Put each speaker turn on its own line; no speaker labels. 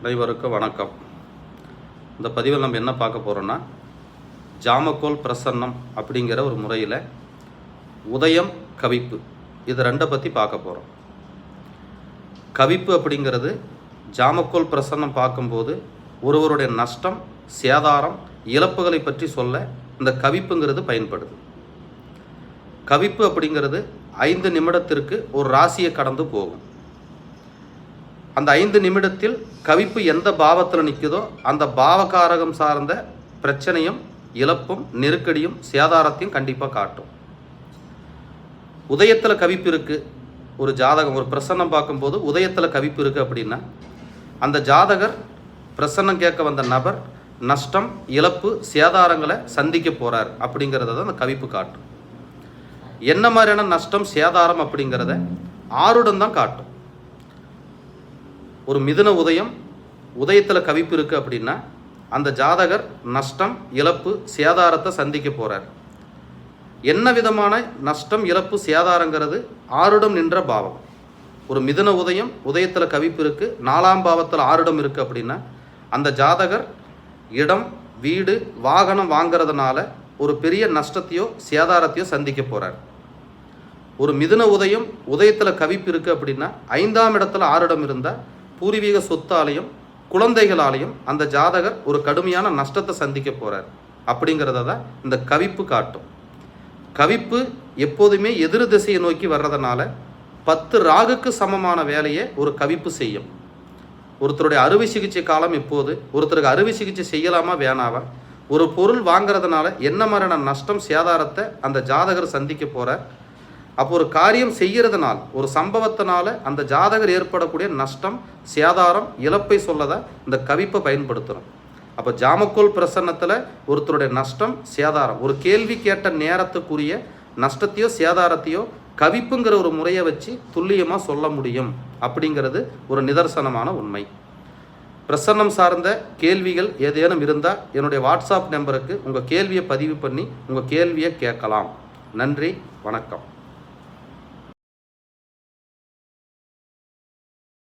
அனைவருக்கு வணக்கம். இந்த பதிவில் நம்ம என்ன பார்க்க போகிறோன்னா ஜாமக்கோல் பிரசன்னம் அப்படிங்கிற ஒரு முறையில் உதயம் கவிப்பு இது ரெண்டை பற்றி பார்க்க போகிறோம் கவிப்பு அப்படிங்கிறது ஜாமக்கோல் பிரசன்னம் பார்க்கும்போது ஒருவருடைய நஷ்டம் சேதாரம் இழப்புகளை பற்றி சொல்ல இந்த கவிப்புங்கிறது பயன்படுது. கவிப்பு அப்படிங்கிறது ஐந்து நிமிடத்திற்கு ஒரு ராசியை கடந்து போகும். அந்த ஐந்து நிமிடத்தில் கவிப்பு எந்த பாவத்தில் நிற்குதோ அந்த பாவகாரகம் சார்ந்த பிரச்சனையும் இழப்பும் நெருக்கடியும் சேதாரத்தையும் கண்டிப்பாக காட்டும். உதயத்தில் கவிப்பு இருக்குது ஒரு ஜாதகம் ஒரு பிரசன்னம் பார்க்கும்போது உதயத்தில் கவிப்பு இருக்குது அப்படின்னா அந்த ஜாதகர் பிரசன்னம் கேட்க வந்த நபர் நஷ்டம் இழப்பு சேதாரங்களை சந்திக்க போகிறார் அப்படிங்கிறத தான் அந்த கவிப்பு காட்டும். என்ன மாதிரியான நஷ்டம் சேதாரம் அப்படிங்கிறத ஆருடன் தான் காட்டும். ஒரு மிதுன உதயம் உதயத்தில் கவிப்பு இருக்குது அப்படின்னா அந்த ஜாதகர் நஷ்டம் இழப்பு சேதாரத்தை சந்திக்க போகிறார் என்ன விதமான நஷ்டம் இழப்பு சேதாரங்கிறது? ஆருடம் நின்ற பாவம். ஒரு மிதுன உதயம் உதயத்தில் கவிப்பு இருக்குது நாலாம் பாவத்தில் ஆருடம் இருக்குது அப்படின்னா அந்த ஜாதகர் இடம் வீடு வாகனம் வாங்கிறதுனால ஒரு பெரிய நஷ்டத்தையோ சேதாரத்தையோ சந்திக்க போகிறார் ஒரு மிதுன உதயம் உதயத்தில் கவிப்பு இருக்குது அப்படின்னா ஐந்தாம் இடத்துல ஆறிடம் இருந்தால் பூர்வீக சொத்தாலையும் குழந்தைகளாலையும் அந்த ஜாதகர் ஒரு கடுமையான நஷ்டத்தை சந்திக்க போகிறார் அப்படிங்கிறத தான் இந்த கவிப்பு காட்டும். கவிப்பு எப்போதுமே எதிர் திசையை நோக்கி வர்றதுனால பத்து ராகுக்கு சமமான வேலையை ஒரு கவிப்பு செய்யும். ஒருத்தருடைய அறுவை சிகிச்சை காலம் இப்போது ஒருத்தருக்கு அறுவை சிகிச்சை செய்யலாமா வேணாவா? ஒரு பொருள் வாங்குறதுனால என்ன மாதிரியான நஷ்டம் சேதாரத்தை அந்த ஜாதகர் சந்திக்க போகிறார் அப்போ ஒரு காரியம் செய்கிறதுனால் ஒரு சம்பவத்தினால அந்த ஜாதகர் ஏற்படக்கூடிய நஷ்டம் சேதாரம் இழப்பை சொல்லதான் இந்த கவிப்பை பயன்படுத்துகிறோம் அப்போ ஜாமக்கோல் பிரசன்னத்தில் ஒருத்தருடைய நஷ்டம் சேதாரம். ஒரு கேள்வி கேட்ட நேரத்துக்குரிய நஷ்டத்தையோ சேதாரத்தையோ கவிப்புங்கிற ஒரு முறையை வச்சு துல்லியமாக சொல்ல முடியும். அப்படிங்கிறது ஒரு நிதர்சனமான உண்மை. பிரசன்னம் சார்ந்த கேள்விகள் ஏதேனும் இருந்தால் என்னுடைய வாட்ஸ்அப் நம்பருக்கு உங்கள் கேள்வியை பதிவு பண்ணி உங்கள் கேள்வியை கேட்கலாம். நன்றி வணக்கம்.